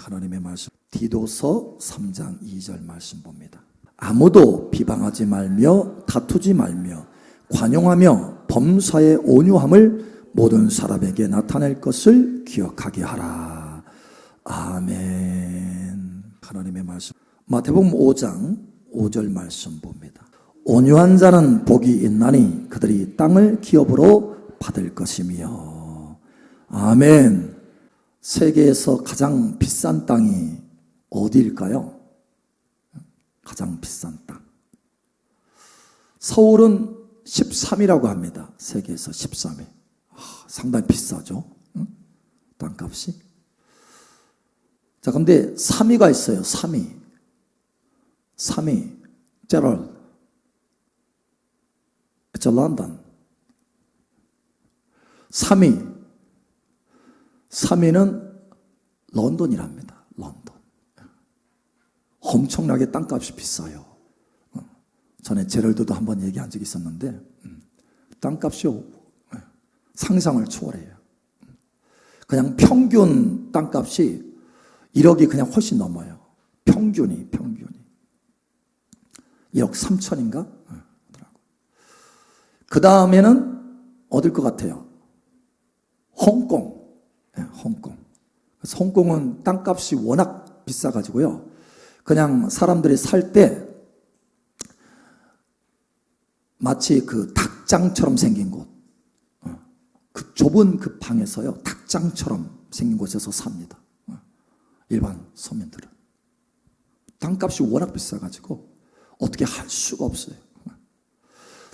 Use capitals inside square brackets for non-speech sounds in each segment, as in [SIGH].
하나님의 말씀 디도서 3장 2절 말씀 봅니다. 아무도 비방하지 말며 다투지 말며 관용하며 범사의 온유함을 모든 사람에게 나타낼 것을 기억하게 하라. 아멘. 하나님의 말씀. 마태복음 5장 5절 말씀 봅니다. 온유한 자는 복이 있나니 그들이 땅을 기업으로 받을 것이며. 아멘. 세계에서 가장 비싼 땅이 어디일까요? 가장 비싼 땅. 서울은 13이라고 합니다. 세계에서 13위. 아, 상당히 비싸죠. 응? 땅값이. 자, 근데 3위가 있어요. 3위. 3위. 제럴. 저 런던. 3위. 3위는 런던이랍니다. 런던. 엄청나게 땅값이 비싸요. 어, 전에 제럴드도 한 번 얘기한 적이 있었는데 음, 땅값이 어, 상상을 초월해요. 그냥 평균 땅값이 1억이 그냥 훨씬 넘어요. 평균이 평균이 1억 3천인가? 그 다음에는 어딜 것 같아요? 홍콩. 예, 홍콩. 홍콩은 땅값이 워낙 비싸가지고요. 그냥 사람들이 살 때 마치 그 닭장처럼 생긴 곳, 어, 그 좁은 그 방에서요, 닭장처럼 생긴 곳에서 삽니다. 어, 일반 서민들은. 땅값이 워낙 비싸가지고 어떻게 할 수가 없어요. 어.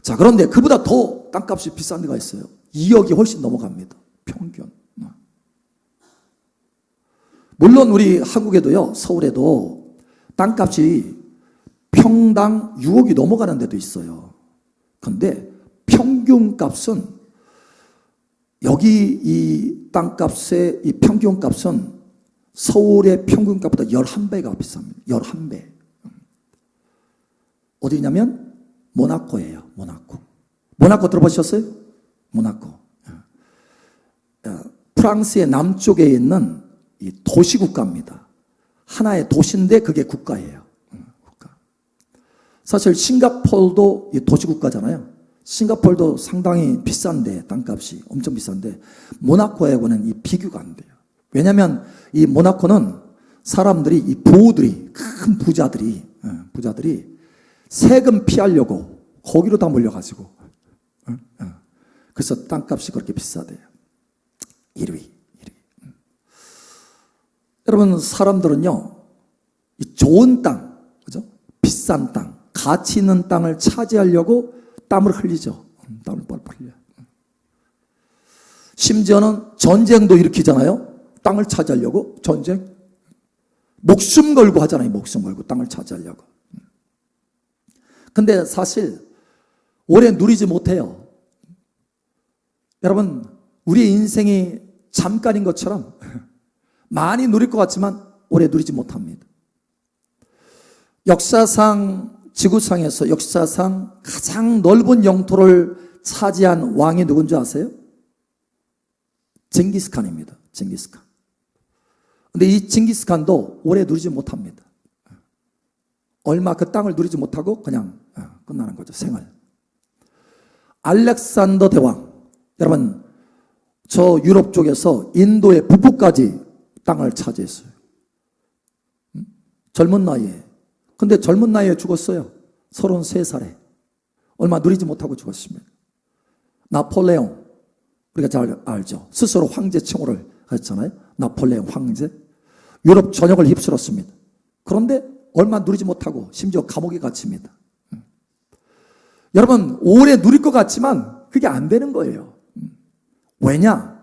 자, 그런데 그보다 더 땅값이 비싼 데가 있어요. 2억이 훨씬 넘어갑니다. 평균. 물론 우리 한국에도요, 서울에도 땅값이 평당 6억이 넘어가는 데도 있어요. 근데 평균 값은 여기 이 땅값의 이 평균 값은 서울의 평균 값보다 11배가 비쌉니다. 11배. 어디냐면 모나코예요. 모나코. 모나코 들어보셨어요? 모나코. 어, 프랑스의 남쪽에 있는 이 도시 국가입니다. 하나의 도시인데 그게 국가예요. 국가. 사실 싱가폴도 도시 국가잖아요. 싱가폴도 상당히 비싼데 땅값이 엄청 비싼데 모나코하고는 이 비교가 안 돼요. 왜냐하면 이 모나코는 사람들이 이 부들이 큰 부자들이 부자들이 세금 피하려고 거기로 다 몰려가지고 그래서 땅값이 그렇게 비싸대요. 1위. 여러분 사람들은요 이 좋은 땅 그죠? 비싼 땅 가치 있는 땅을 차지하려고 땀을 흘리죠. 음, 땀을 뻘뻘 흘려 심지어는 전쟁도 일으키잖아요. 땅을 차지하려고 전쟁. 목숨 걸고 하잖아요 목숨 걸고 땅을 차지하려고. 근데 사실 오래 누리지 못해요. 여러분 우리 인생이 잠깐인 것처럼 많이 누릴 것 같지만 오래 누리지 못합니다. 역사상 지구상에서 역사상 가장 넓은 영토를 차지한 왕이 누군지 아세요? 징기스칸입니다. 징기스칸. 근데 이 징기스칸도 오래 누리지 못합니다. 얼마 그 땅을 누리지 못하고 그냥 어, 끝나는 거죠. 생활. 알렉산더 대왕. 여러분, 저 유럽 쪽에서 인도의 북부까지 땅을 차지했어요. 젊은 나이에. 근데 젊은 나이에 죽었어요. 33살에. 얼마 누리지 못하고 죽었습니다. 나폴레옹. 우리가 잘 알죠. 스스로 황제 칭호를 했잖아요. 나폴레옹 황제. 유럽 전역을 휩쓸었습니다. 그런데 얼마 누리지 못하고 심지어 감옥에 갇힙니다. 여러분, 오래 누릴 것 같지만 그게 안 되는 거예요. 왜냐?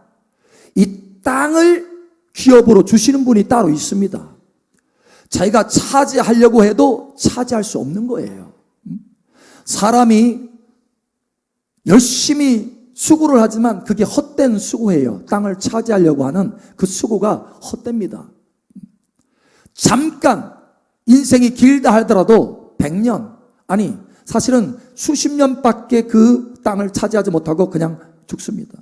이 땅을 기업으로 주시는 분이 따로 있습니다. 자기가 차지하려고 해도 차지할 수 없는 거예요. 사람이 열심히 수고를 하지만 그게 헛된 수고예요. 땅을 차지하려고 하는 그 수고가 헛됩니다. 잠깐 인생이 길다 하더라도 100년 아니 사실은 수십 년밖에 그 땅을 차지하지 못하고 그냥 죽습니다.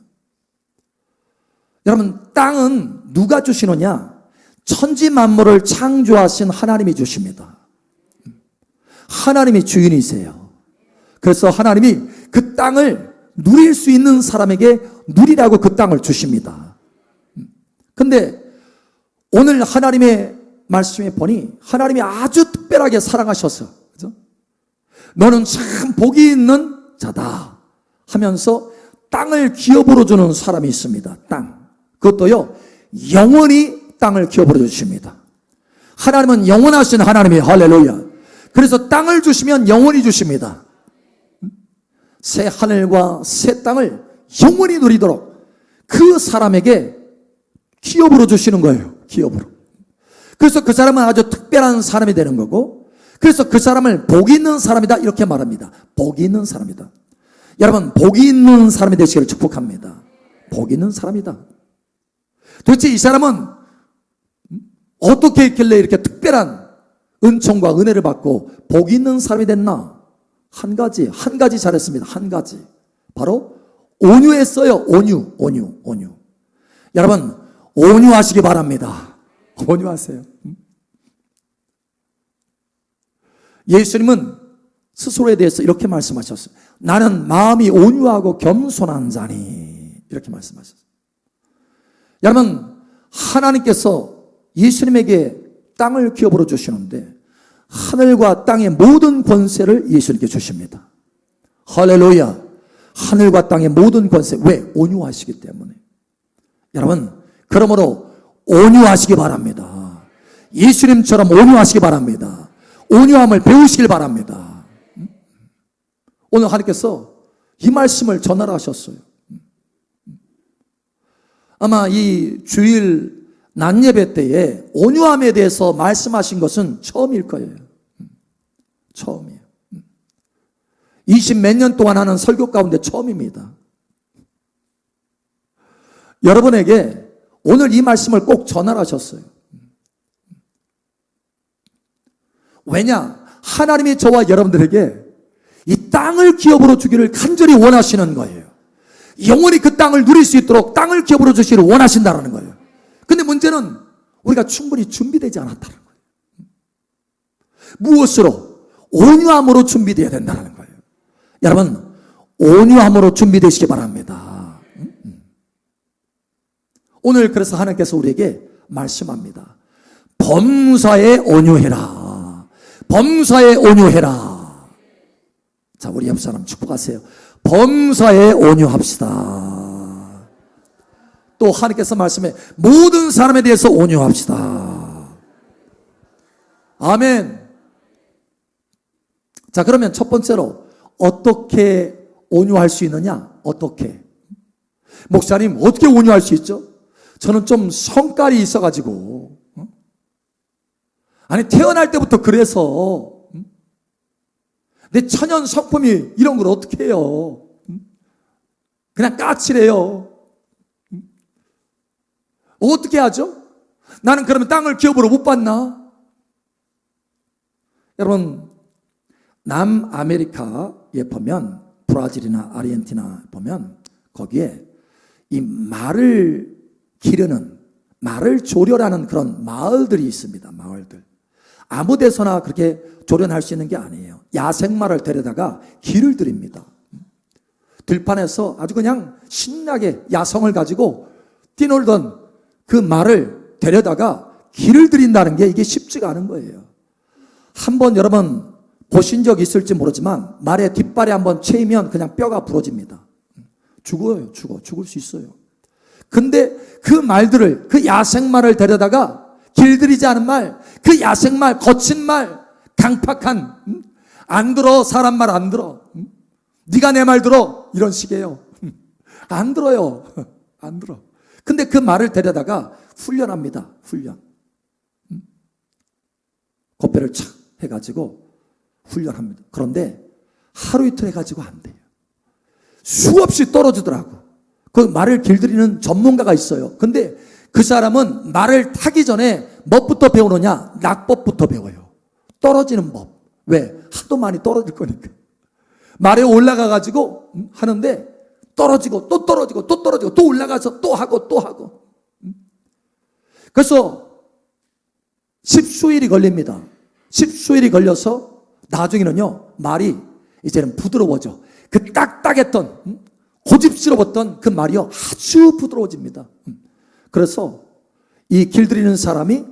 여러분, 땅은 누가 주시느냐? 천지 만물을 창조하신 하나님이 주십니다. 하나님이 주인이세요. 그래서 하나님이 그 땅을 누릴 수 있는 사람에게 누리라고 그 땅을 주십니다. 근데 오늘 하나님의 말씀에 보니 하나님이 아주 특별하게 사랑하셔서 그죠? 너는 참 복이 있는 자다 하면서 땅을 기업으로 주는 사람이 있습니다. 땅. 그것도요, 영원히 땅을 기업으로 주십니다. 하나님은 영원하신 하나님이 할렐루야. 그래서 땅을 주시면 영원히 주십니다. 새 하늘과 새 땅을 영원히 누리도록 그 사람에게 기업으로 주시는 거예요. 기업으로. 그래서 그 사람은 아주 특별한 사람이 되는 거고, 그래서 그 사람을 복이 있는 사람이다. 이렇게 말합니다. 복이 있는 사람이다. 여러분, 복이 있는 사람이 되시기를 축복합니다. 복이 있는 사람이다. 도대체 이 사람은 어떻게 했길래 이렇게 특별한 은총과 은혜를 받고 복이 있는 사람이 됐나? 한 가지, 한 가지 잘했습니다. 한 가지. 바로 온유했어요. 온유, 온유, 온유. 여러분, 온유하시기 바랍니다. 온유하세요. 예수님은 스스로에 대해서 이렇게 말씀하셨어요. 나는 마음이 온유하고 겸손한 자니. 이렇게 말씀하셨어요. 여러분, 하나님께서 예수님에게 땅을 기업으로 주시는데, 하늘과 땅의 모든 권세를 예수님께 주십니다. 할렐루야. 하늘과 땅의 모든 권세. 왜? 온유하시기 때문에. 여러분, 그러므로 온유하시기 바랍니다. 예수님처럼 온유하시기 바랍니다. 온유함을 배우시길 바랍니다. 오늘 하나님께서 이 말씀을 전하하셨어요. 아마 이 주일 낮 예배 때에 온유함에 대해서 말씀하신 것은 처음일 거예요. 처음이에요. 20 몇 년 동안 하는 설교 가운데 처음입니다. 여러분에게 오늘 이 말씀을 꼭 전하셨어요. 왜냐? 하나님이 저와 여러분들에게 이 땅을 기업으로 주기를 간절히 원하시는 거예요. 영원히 그 땅을 누릴 수 있도록 땅을 기업으로 주시기를 원하신다는 거예요. 근데 문제는 우리가 충분히 준비되지 않았다는 거예요. 무엇으로? 온유함으로 준비되어야 된다는 거예요. 여러분, 온유함으로 준비되시기 바랍니다. 오늘 그래서 하나님께서 우리에게 말씀합니다. 범사에 온유해라. 범사에 온유해라. 자, 우리 옆 사람 축복하세요. 범사에 온유합시다. 또 하나님께서 말씀해 모든 사람에 대해서 온유합시다. 아멘. 자, 그러면 첫 번째로 어떻게 온유할 수 있느냐? 어떻게? 목사님, 어떻게 온유할 수 있죠? 저는 좀 성깔이 있어가지고, 어? 아니, 태어날 때부터 그래서, 음? 내 천연 성품이 이런 걸 어떻게 해요? 음? 그냥 까칠해요. 음? 어떻게 하죠? 나는 그러면 땅을 기업으로 못 받나? 여러분, 남아메리카에 보면, 브라질이나 아르헨티나 보면, 거기에 이 말을 기르는, 말을 조련하는 그런 마을들이 있습니다. 마을들. 아무 데서나 그렇게 조련할 수 있는 게 아니에요. 야생마를 데려다가 길을 들입니다. 들판에서 아주 그냥 신나게 야성을 가지고 뛰놀던 그 말을 데려다가 길을 들인다는 게 이게 쉽지가 않은 거예요. 한번 여러분 보신 적 있을지 모르지만 말의 뒷발에 한번 채이면 그냥 뼈가 부러집니다. 죽어요, 죽어. 죽을 수 있어요. 근데 그 말들을, 그 야생말을 데려다가 길들이지 않은 말, 그 야생말, 거친 말, 강팍한, 음? 안 들어, 사람 말 안 들어. 음? 네가 내 말 들어. 이런 식이에요. 안 들어요. [LAUGHS] 안 들어. 근데 그 말을 데려다가 훈련합니다. 훈련. 음? 겉배를 착 해가지고 훈련합니다. 그런데 하루 이틀 해가지고 안 돼요. 수없이 떨어지더라고. 그 말을 길들이는 전문가가 있어요. 근데 그 사람은 말을 타기 전에 뭐부터 배우느냐? 낙법부터 배워요. 떨어지는 법. 왜? 하도 많이 떨어질 거니까. 말에 올라가 가지고 하는데 떨어지고 또 떨어지고 또 떨어지고 또 올라가서 또 하고 또 하고. 그래서 십수일이 걸립니다. 십수일이 걸려서 나중에는요, 말이 이제는 부드러워져. 그 딱딱했던, 음, 고집스러웠던 그 말이요, 아주 부드러워집니다. 음. 그래서 이 길들이는 사람이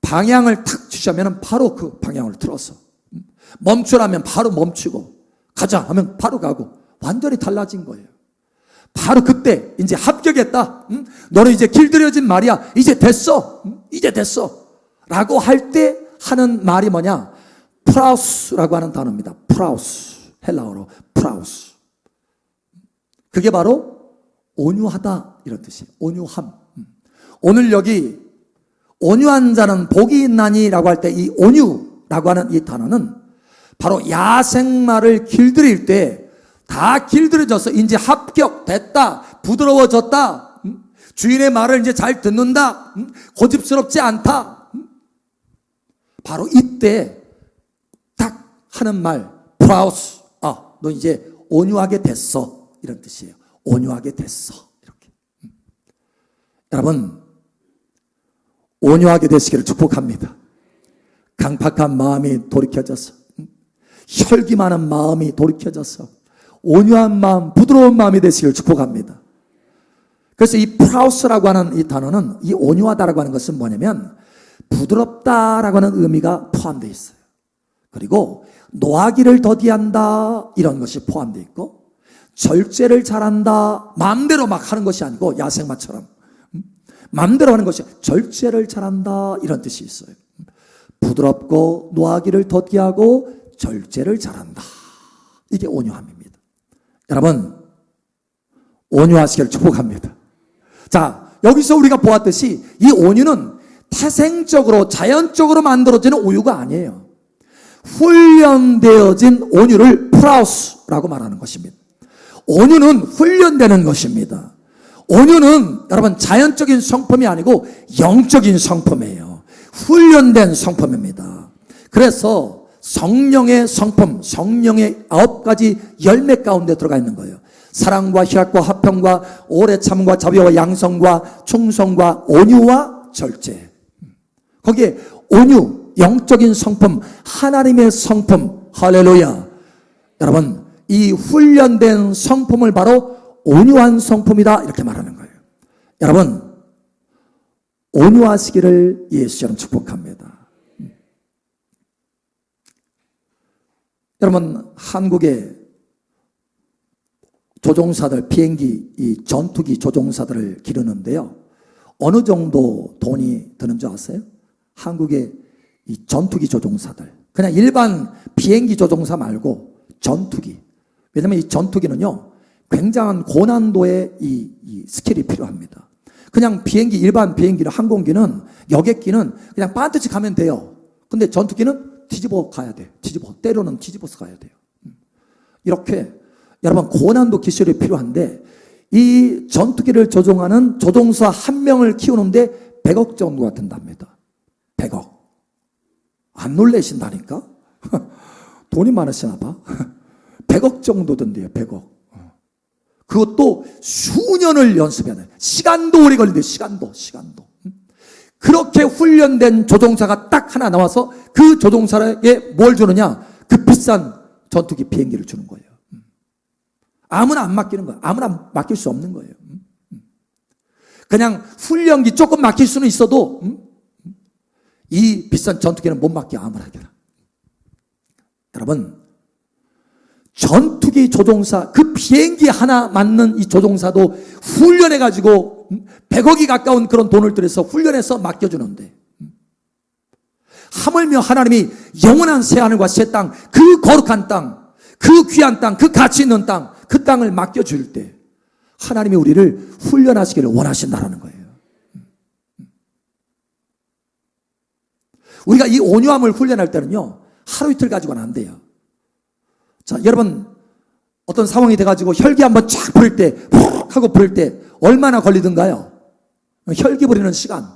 방향을 탁 주시면 바로 그 방향을 틀어서 음, 멈추라면 바로 멈추고 가자 하면 바로 가고 완전히 달라진 거예요. 바로 그때 이제 합격했다. 응? 너는 이제 길들여진 말이야. 이제 됐어. 응? 이제 됐어. 라고 할 때 하는 말이 뭐냐? 프라우스라고 하는 단어입니다. 프라우스. 헬라어로 프라우스. 그게 바로 온유하다 이런 뜻이에요. 온유함. 음. 오늘 여기 온유한 자는 복이 있나니라고 할 때 이 온유라고 하는 이 단어는 바로 야생마를 길들일 때 다 길들여져서 이제 합격됐다, 부드러워졌다, 음? 주인의 말을 이제 잘 듣는다, 음? 고집스럽지 않다. 음? 바로 이때 딱 하는 말, 프라우스. 아, 너 이제 온유하게 됐어. 이런 뜻이에요. 온유하게 됐어. 이렇게. 여러분, 온유하게 되시기를 축복합니다. 강팍한 마음이 돌이켜져서, 혈기 많은 마음이 돌이켜져서, 온유한 마음, 부드러운 마음이 되시기를 축복합니다. 그래서 이 프라우스라고 하는 이 단어는 이 온유하다라고 하는 것은 뭐냐면 부드럽다라고 하는 의미가 포함되어 있어요. 그리고 노하기를 더디한다 이런 것이 포함되어 있고 절제를 잘한다 마음대로 막 하는 것이 아니고 야생마처럼 음? 마음대로 하는 것이 절제를 잘한다 이런 뜻이 있어요. 부드럽고 노하기를 더디하고 절제를 잘한다. 이게 온유함입니다. 여러분, 온유하시기를 축복합니다. 자, 여기서 우리가 보았듯이 이 온유는 태생적으로, 자연적으로 만들어지는 오유가 아니에요. 훈련되어진 온유를 프라우스라고 말하는 것입니다. 온유는 훈련되는 것입니다. 온유는 여러분 자연적인 성품이 아니고 영적인 성품이에요. 훈련된 성품입니다. 그래서 성령의 성품, 성령의 아홉 가지 열매 가운데 들어가 있는 거예요. 사랑과 희락과 화평과 오래 참과 자비와 양성과 충성과 온유와 절제. 거기에 온유, 영적인 성품, 하나님의 성품, 할렐루야. 여러분, 이 훈련된 성품을 바로 온유한 성품이다. 이렇게 말하는 거예요. 여러분, 온유하시기를 예수처럼 축복합니다. 여러분 한국의 조종사들 비행기 이 전투기 조종사들을 기르는데요. 어느 정도 돈이 드는 줄 아세요? 한국의 이 전투기 조종사들 그냥 일반 비행기 조종사 말고 전투기 왜냐면 이 전투기는요 굉장한 고난도의 이, 이 스킬이 필요합니다. 그냥 비행기 일반 비행기는 항공기는 여객기는 그냥 반드시 가면 돼요. 근데 전투기는 뒤집어 가야 돼. 뒤집어. 때로는 뒤집어서 가야 돼요. 음. 이렇게 여러분 고난도 기술이 필요한데 이 전투기를 조종하는 조종사 한 명을 키우는데 100억 정도가 든답니다. 100억. 안 놀래신다니까? [LAUGHS] 돈이 많으시나 봐. [LAUGHS] 100억 정도 든대요, 100억. 그것도 수년을 연습해야 돼. 시간도 오래 걸린대, 시간도, 시간도. 그렇게 훈련된 조종사가 딱 하나 나와서 그 조종사에게 뭘 주느냐? 그 비싼 전투기 비행기를 주는 거예요. 음. 아무나 안 맡기는 거예요. 아무나 맡길 수 없는 거예요. 그냥 훈련기 조금 맡길 수는 있어도 이 비싼 전투기는 못 맡겨 아무나게나. 여러분 전투기 조종사 그 비행기 하나 맞는 이 조종사도 훈련해 가지고 100억이 가까운 그런 돈을 들여서 훈련해서 맡겨주는데 하물며 하나님이 영원한 새하늘과 새 땅, 그 거룩한 땅, 그 귀한 땅, 그 가치 있는 땅, 그 땅을 맡겨줄 때 하나님이 우리를 훈련하시기를 원하신다는 거예요. 우리가 이 온유함을 훈련할 때는요, 하루 이틀 가지고는 안 돼요. 자, 여러분, 어떤 상황이 돼가지고 혈기 한번 쫙 부릴 때, 푹 하고 부릴 때, 얼마나 걸리던가요? 혈기 부리는 시간.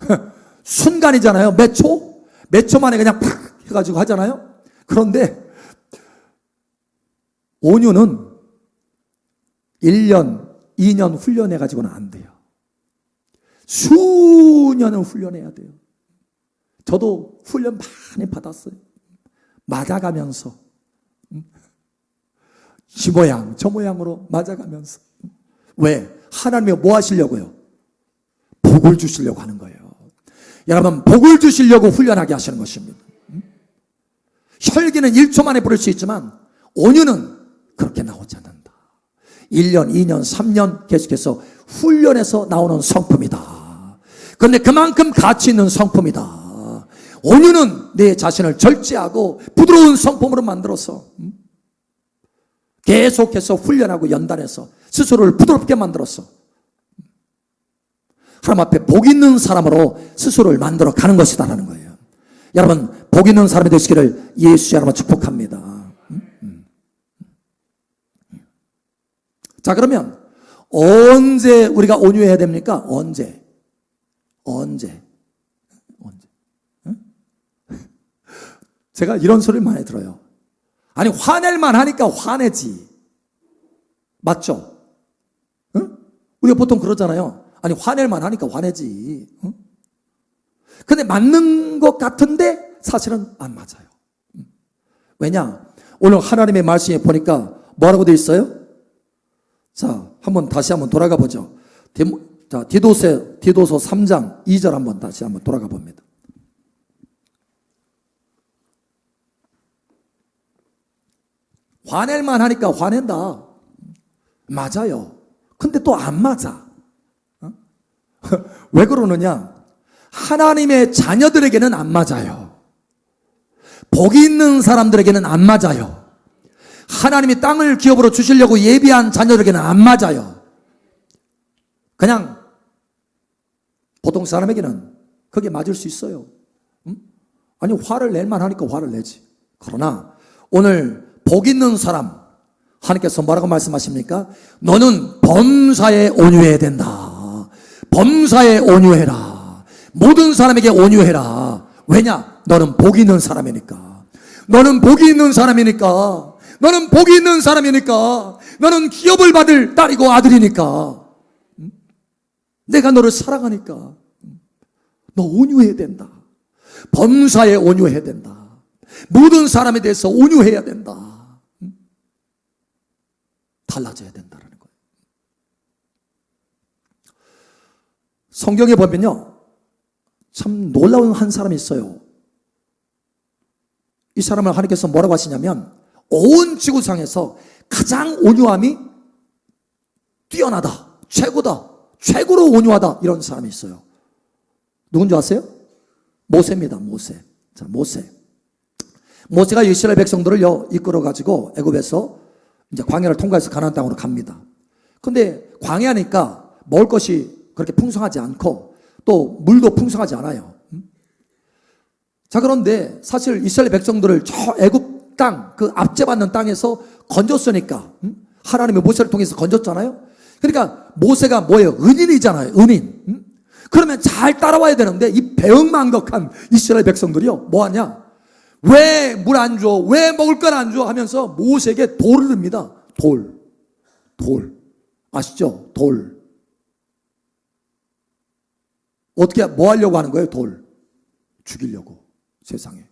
[LAUGHS] 순간이잖아요. 몇 초? 몇 초 만에 그냥 팍 해가지고 하잖아요. 그런데 온유는 1년, 2년 훈련해가지고는 안 돼요. 수년을 훈련해야 돼요. 저도 훈련 많이 받았어요. 맞아가면서. 음. 이 모양, 저 모양으로 맞아가면서. 왜? 하나님이 뭐 하시려고요? 복을 주시려고 하는 거예요. 여러분, 복을 주시려고 훈련하게 하시는 것입니다. 음? 혈기는 1초 만에 부를 수 있지만, 온유는 그렇게 나오지 않는다. 1년, 2년, 3년 계속해서 훈련해서 나오는 성품이다. 그런데 그만큼 가치 있는 성품이다. 온유는 내 자신을 절제하고 부드러운 성품으로 만들어서 음? 계속해서 훈련하고 연단해서 스스로를 부드럽게 만들었어. 하나님 앞에 복 있는 사람으로 스스로를 만들어 가는 것이다라는 거예요. 여러분, 복 있는 사람이 되시기를 예수 여러분 축복합니다. 음? 음. 자, 그러면 언제 우리가 온유해야 됩니까? 언제? 언제? 언제? 응? 제가 이런 소리를 많이 들어요. 아니, 화낼만 하니까 화내지. 맞죠? 응? 우리가 보통 그러잖아요. 아니, 화낼만 하니까 화내지. 응? 근데 맞는 것 같은데 사실은 안 맞아요. 응? 왜냐? 오늘 하나님의 말씀에 보니까 뭐라고 되어 있어요? 자, 한번 다시 한번 돌아가 보죠. 디모, 자, 디도서, 디도서 3장 2절 한번 다시 한번 돌아가 봅니다. 화낼만 하니까 화낸다. 맞아요. 근데 또 안 맞아. 어? [LAUGHS] 왜 그러느냐? 하나님의 자녀들에게는 안 맞아요. 복이 있는 사람들에게는 안 맞아요. 하나님이 땅을 기업으로 주시려고 예비한 자녀들에게는 안 맞아요. 그냥 보통 사람에게는 그게 맞을 수 있어요. 음? 아니 화를 낼만 하니까 화를 내지. 그러나 오늘 복 있는 사람 하나님께서 뭐라고 말씀하십니까? 너는 범사에 온유해야 된다. 범사에 온유해라. 모든 사람에게 온유해라. 왜냐? 너는 복 있는 사람이니까. 너는 복이 있는 사람이니까. 너는 복이 있는 사람이니까. 너는 기업을 받을 딸이고 아들이니까. 내가 너를 사랑하니까. 너 온유해야 된다. 범사에 온유해야 된다. 모든 사람에 대해서 온유해야 된다. 달라져야 된다는 거예요. 성경에 보면요. 참 놀라운 한 사람이 있어요. 이 사람을 하나님께서 뭐라고 하시냐면 온 지구상에서 가장 온유함이 뛰어나다. 최고다. 최고로 온유하다. 이런 사람이 있어요. 누군지 아세요? 모세입니다. 모세. 자, 모세. 모세가 이스라엘 백성들을 이끌어 가지고 애굽에서 이제 광야를 통과해서 가나안 땅으로 갑니다. 근데 광야니까 먹을 것이 그렇게 풍성하지 않고 또 물도 풍성하지 않아요. 음? 자 그런데 사실 이스라엘 백성들을 저 애굽 땅, 그 압제받는 땅에서 건졌으니까 음? 하나님의 모세를 통해서 건졌잖아요. 그러니까 모세가 뭐예요? 은인이잖아요. 은인. 음? 그러면 잘 따라와야 되는데 이 배은망덕한 이스라엘 백성들이요. 뭐 하냐? 왜 물 안 줘? 왜 먹을 걸 안 줘? 하면서 모세에게 돌을 듭니다. 돌. 돌. 아시죠? 돌. 어떻게, 뭐 하려고 하는 거예요? 돌. 죽이려고. 세상에.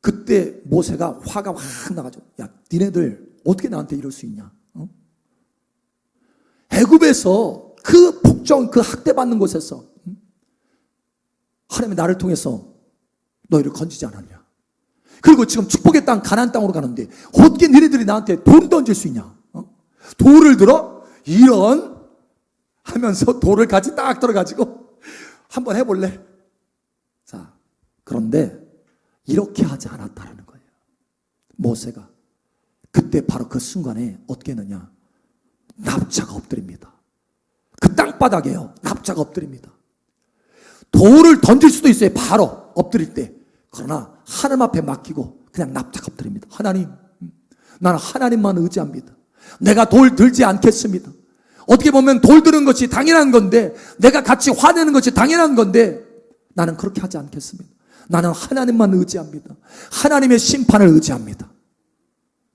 그때 모세가 화가 확 나가지고, 야, 니네들 어떻게 나한테 이럴 수 있냐? 어? 애굽에서 그 폭정, 그 학대받는 곳에서 하나님이 나를 통해서 너희를 건지지 않았냐. 그리고 지금 축복의 땅, 가난 땅으로 가는데 어떻게 너희들이 나한테 돌 던질 수 있냐. 어? 돌을 들어? 이런 하면서 돌을 같이 딱 들어가지고 한번 해볼래? 자, 그런데 이렇게 하지 않았다라는 거예요. 모세가. 그때 바로 그 순간에 어떻게 했느냐. 납자가 엎드립니다. 그 땅바닥에요. 납자가 엎드립니다. 돌을 던질 수도 있어요. 바로 엎드릴 때. 그러나 하나님 앞에 맡기고 그냥 납작 엎드립니다. 하나님, 나는 하나님만 의지합니다. 내가 돌 들지 않겠습니다. 어떻게 보면 돌 드는 것이 당연한 건데, 내가 같이 화내는 것이 당연한 건데, 나는 그렇게 하지 않겠습니다. 나는 하나님만 의지합니다. 하나님의 심판을 의지합니다.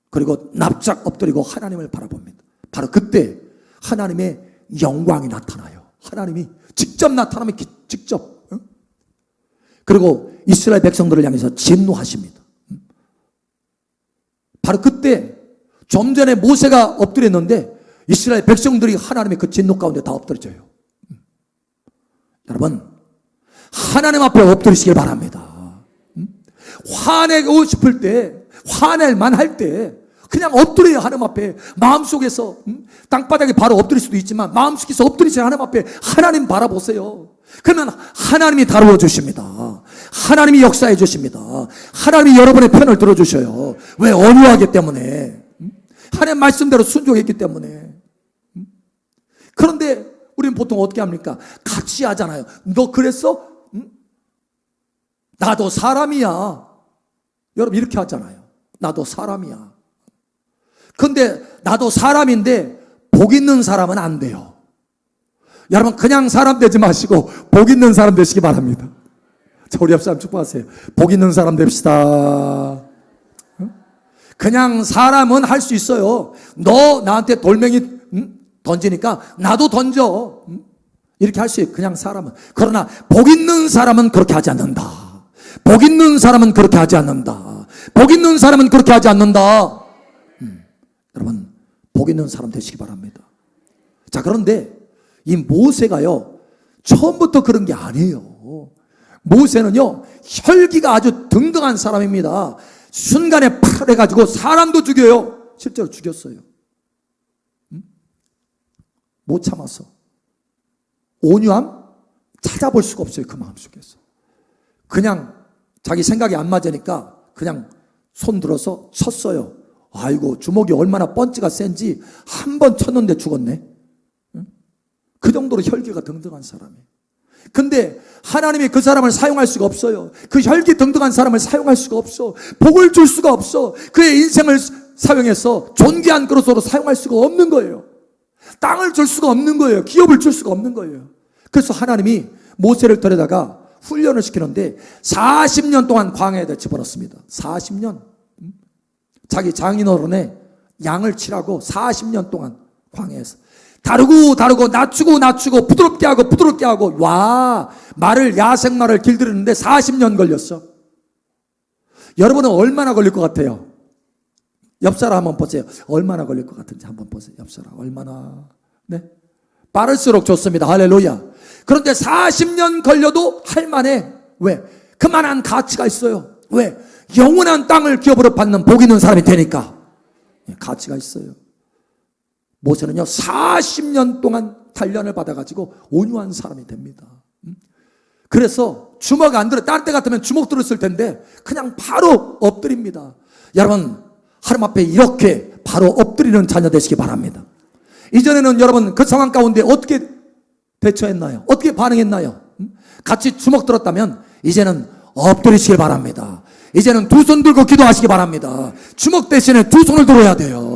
그리고 납작 엎드리고 하나님을 바라봅니다. 바로 그때 하나님의 영광이 나타나요. 하나님이 직접 나타나면 직접 그리고 이스라엘 백성들을 향해서 진노하십니다. 바로 그때 좀 전에 모세가 엎드렸는데 이스라엘 백성들이 하나님의 그 진노 가운데 다 엎드려져요. 여러분, 하나님 앞에 엎드리시길 바랍니다. 음? 화내고 싶을 때, 화낼만 할 때, 그냥 엎드려요, 하나님 앞에. 마음속에서, 음? 땅바닥에 바로 엎드릴 수도 있지만, 마음속에서 엎드리세요, 하나님 앞에. 하나님 바라보세요. 그러면 하나님이 다루어 주십니다. 하나님이 역사해 주십니다. 하나님이 여러분의 편을 들어주셔요. 왜? 온유하기 때문에. 음? 하나님 말씀대로 순종했기 때문에. 음? 그런데 우리는 보통 어떻게 합니까? 같이 하잖아요. 너 그랬어? 응? 나도 사람이야. 여러분 이렇게 하잖아요. 나도 사람이야. 근데 나도 사람인데 복 있는 사람은 안 돼요. 여러분 그냥 사람 되지 마시고 복 있는 사람 되시기 바랍니다. 자, 우리 옆 사람 축복하세요. 복 있는 사람 됩시다. 응? 그냥 사람은 할 수 있어요. 너 나한테 돌멩이 응? 던지니까 나도 던져. 응? 이렇게 할 수 있어요. 그냥 사람은. 그러나 복 있는 사람은 그렇게 하지 않는다. 복 있는 사람은 그렇게 하지 않는다. 복 있는 사람은 그렇게 하지 않는다. 음, 여러분, 복 있는 사람 되시기 바랍니다. 자, 그런데 이 모세가요, 처음부터 그런 게 아니에요. 모세는요, 혈기가 아주 등등한 사람입니다. 순간에 팔 해가지고 사람도 죽여요. 실제로 죽였어요. 못 참았어. 온유함 찾아볼 수가 없어요. 그 마음속에서. 그냥 자기 생각이 안 맞으니까 그냥 손 들어서 쳤어요. 아이고 주먹이 얼마나 펀치가 센지 한 번 쳤는데 죽었네. 응? 그 정도로 혈기가 등등한 사람이에요. 근데 하나님이 그 사람을 사용할 수가 없어요. 그 혈기 등등한 사람을 사용할 수가 없어. 복을 줄 수가 없어. 그의 인생을 사용해서 존귀한 그릇으로 사용할 수가 없는 거예요. 땅을 줄 수가 없는 거예요. 기업을 줄 수가 없는 거예요. 그래서 하나님이 모세를 데려다가 훈련을 시키는데 40년 동안 광야에다 집어넣습니다. 40년. 음? 자기 장인어른의 양을 치라고 40년 동안 광야에서 다르고 다르고 낮추고 낮추고 부드럽게 하고 부드럽게 하고 와 말을 야생 말을 길들이는데 40년 걸렸어. 여러분은 얼마나 걸릴 것 같아요? 옆 사람 한번 보세요. 얼마나 걸릴 것 같은지 한번 보세요. 옆 사람 얼마나 네 빠를수록 좋습니다. 할렐루야. 그런데 40년 걸려도 할 만해. 왜? 그만한 가치가 있어요. 왜? 영원한 땅을 기업으로 받는 복 있는 사람이 되니까 예, 가치가 있어요. 모세는요 40년 동안 단련을 받아가지고 온유한 사람이 됩니다. 음? 그래서 주먹 안 들어 다른 때 같으면 주먹 들었을 텐데 그냥 바로 엎드립니다. 여러분 하나님 앞에 이렇게 바로 엎드리는 자녀 되시기 바랍니다. 이전에는 여러분 그 상황 가운데 어떻게 대처했나요? 어떻게 반응했나요? 음? 같이 주먹 들었다면 이제는 엎드리시길 바랍니다. 이제는 두 손 들고 기도하시기 바랍니다. 주먹 대신에 두 손을 들어야 돼요.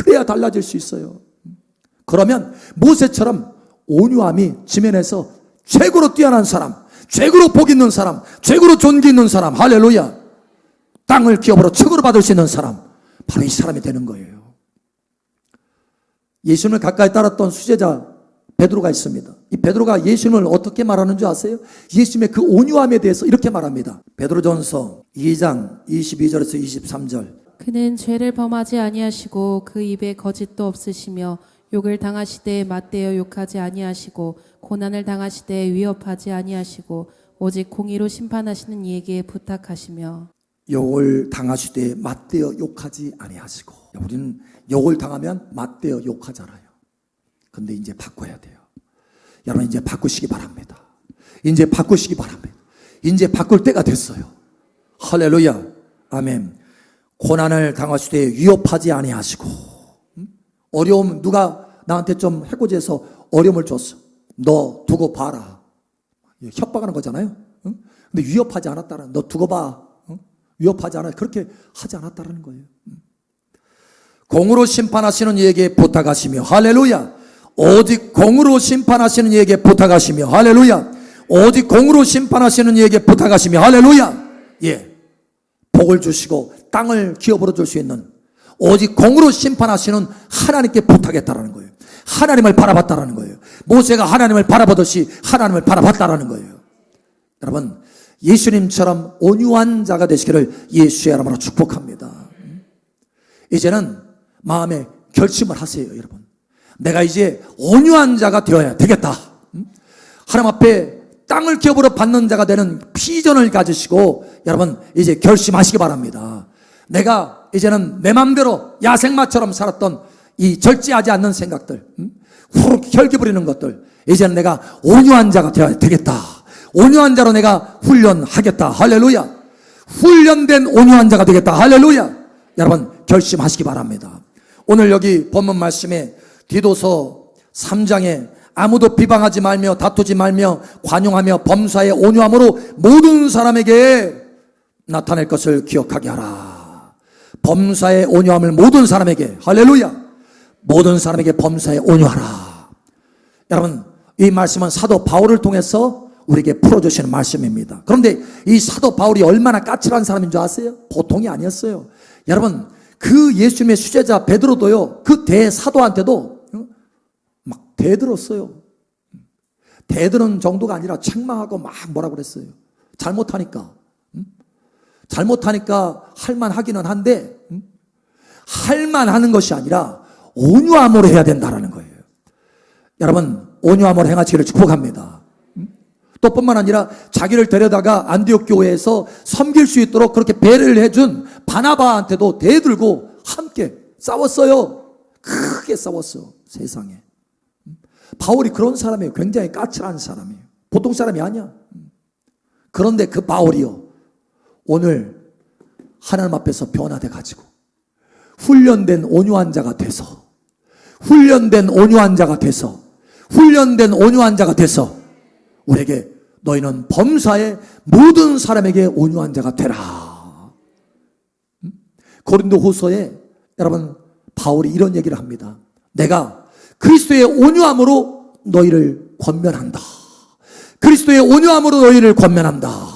음? 그래야 달라질 수 있어요. 음? 그러면 모세처럼 온유함이 지면에서 최고로 뛰어난 사람, 최고로 복 있는 사람, 최고로 존귀 있는 사람, 할렐루야. 땅을 기업으로 최고로 받을 수 있는 사람, 바로 이 사람이 되는 거예요. 예수님을 가까이 따랐던 수제자 베드로가 있습니다. 이 베드로가 예수님을 어떻게 말하는 줄 아세요? 예수님의 그 온유함에 대해서 이렇게 말합니다. 베드로전서 2장 22절에서 23절. 그는 죄를 범하지 아니하시고 그 입에 거짓도 없으시며 욕을 당하시되 맞대어 욕하지 아니하시고 고난을 당하시되 위협하지 아니하시고 오직 공의로 심판하시는 이에게 부탁하시며 욕을 당하시되 맞대어 욕하지 아니하시고 우리는 욕을 당하면 맞대어 욕하잖아요. 근데 이제 바꿔야 돼요. 여러분 이제 바꾸시기 바랍니다. 이제 바꾸시기 바랍니다. 이제 바꿀 때가 됐어요. 할렐루야. 아멘. 고난을 당하시되 위협하지 아니하시고 음? 어려움 누가 나한테 좀 해코지해서 어려움을 줬어. 너 두고 봐라. 협박하는 거잖아요. 응? 근데 위협하지 않았다는 너 두고 봐. 응? 위협하지 않아 그렇게 하지 않았다는 거예요. 응? 공으로 심판하시는 이에게 부탁하시며 할렐루야. 오직 공으로 심판하시는 이에게 부탁하시며 할렐루야. 오직 공으로 심판하시는 이에게 부탁하시며 할렐루야. 예. 복을 주시고 땅을 기업으로 줄 수 있는 오직 공으로 심판하시는 하나님께 부탁했다라는 거예요. 하나님을 바라봤다라는 거예요. 모세가 하나님을 바라보듯이 하나님을 바라봤다라는 거예요. 여러분, 예수님처럼 온유한 자가 되시기를 예수의 이름으로 축복합니다. 이제는 마음에 결심을 하세요, 여러분. 내가 이제 온유한 자가 되어야 되겠다. 음? 하나님 앞에 땅을 기업으로 받는 자가 되는 비전을 가지시고 여러분 이제 결심하시기 바랍니다. 내가 이제는 내 마음대로 야생마처럼 살았던 이 절제하지 않는 생각들, 음? 후룩 혈기 부리는 것들, 이제는 내가 온유한 자가 되어야 되겠다. 온유한 자로 내가 훈련하겠다. 할렐루야. 훈련된 온유한 자가 되겠다. 할렐루야. 여러분 결심하시기 바랍니다. 오늘 여기 본문 말씀에 디도서 3장에 아무도 비방하지 말며 다투지 말며 관용하며 범사에 온유함으로 모든 사람에게 나타낼 것을 기억하게 하라. 범사의 온유함을 모든 사람에게 할렐루야. 모든 사람에게 범사에 온유하라. 여러분 이 말씀은 사도 바울을 통해서 우리에게 풀어주시는 말씀입니다. 그런데 이 사도 바울이 얼마나 까칠한 사람인 줄 아세요? 보통이 아니었어요. 여러분 그 예수님의 수제자 베드로도요 그 대사도한테도 어? 막 대들었어요. 대드는 정도가 아니라 책망하고 막 뭐라 그랬어요. 잘못하니까. 음? 잘못하니까 할만하기는 한데 음? 할만하는 것이 아니라 온유함으로 해야 된다라는 거예요. 여러분 온유함으로 행하시기를 축복합니다. 음? 또 뿐만 아니라 자기를 데려다가 안디옥 교회에서 섬길 수 있도록 그렇게 배를 해준 바나바한테도 대들고 함께 싸웠어요. 크게 싸웠어 세상에. 음? 바울이 그런 사람이에요. 굉장히 까칠한 사람이에요. 보통 사람이 아니야. 음. 그런데 그 바울이요. 오늘 하나님 앞에서 변화돼 가지고 훈련된 온유한 자가 돼서 훈련된 온유한 자가 돼서 훈련된 온유한 자가 돼서 우리에게 너희는 범사의 모든 사람에게 온유한 자가 되라. 음? 고린도 후서에 여러분 바울이 이런 얘기를 합니다. 내가 그리스도의 온유함으로 너희를 권면한다. 그리스도의 온유함으로 너희를 권면한다.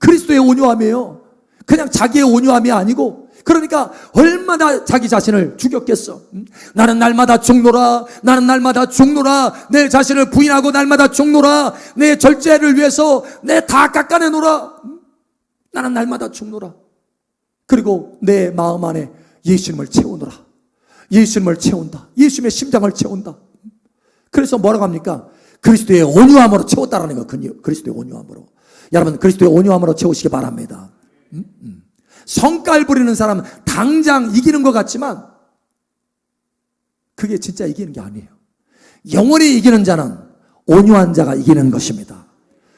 그리스도의 온유함이에요. 그냥 자기의 온유함이 아니고 그러니까 얼마나 자기 자신을 죽였겠어. 음? 나는 날마다 죽노라. 나는 날마다 죽노라. 내 자신을 부인하고 날마다 죽노라. 내 절제를 위해서 내 다 깎아내노라. 음? 나는 날마다 죽노라. 그리고 내 마음 안에 예수님을 채우노라. 예수님을 채운다. 예수님의 심장을 채운다. 그래서 뭐라고 합니까? 그리스도의 온유함으로 채웠다라는 거. 그리스도의 온유함으로. 여러분 그리스도의 온유함으로 채우시기 바랍니다. 음? 음. 성깔 부리는 사람은 당장 이기는 것 같지만 그게 진짜 이기는 게 아니에요. 영원히 이기는 자는 온유한 자가 이기는 것입니다.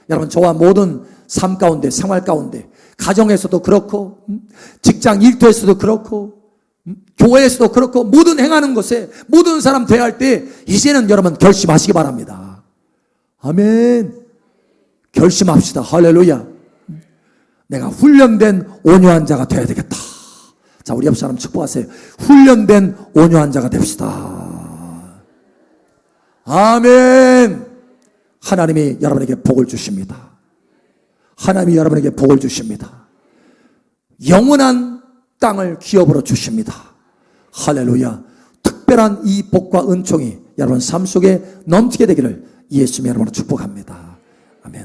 여러분 저와 모든 삶 가운데 생활 가운데 가정에서도 그렇고 음, 직장 일터에서도 그렇고 음, 교회에서도 그렇고 모든 행하는 것에 모든 사람 대할 때 이제는 여러분 결심하시기 바랍니다. 아멘. 결심합시다. 할렐루야. 내가 훈련된 온유한 자가 되어야 되겠다. 자, 우리 옆 사람 축복하세요. 훈련된 온유한 자가 됩시다. 아멘. 하나님이 여러분에게 복을 주십니다. 하나님이 여러분에게 복을 주십니다. 영원한 땅을 기업으로 주십니다. 할렐루야. 특별한 이 복과 은총이 여러분 삶 속에 넘치게 되기를 예수님의 이름으로 축복합니다.